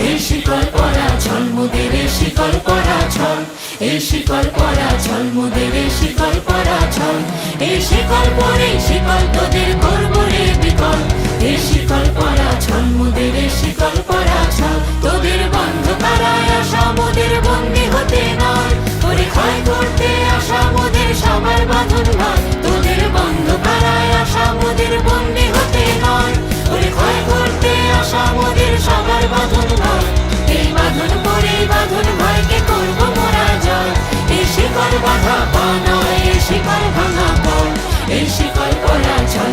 এই শিকল পরা ছল মোদের এই শিকল পরা ছল এই শিকল পরা ছল মোদের এই শিকল পরা ছল এই শিকল পরে শিকল তোদের আসা মোদের সবার বাঁধন ভাই এই বাঁধন পরে বাঁধন ভাইকে করব মোরা জয় এই শিকল বাঁধা পা এই শিকল ভাঙা পরা এই শিকল পরা ছল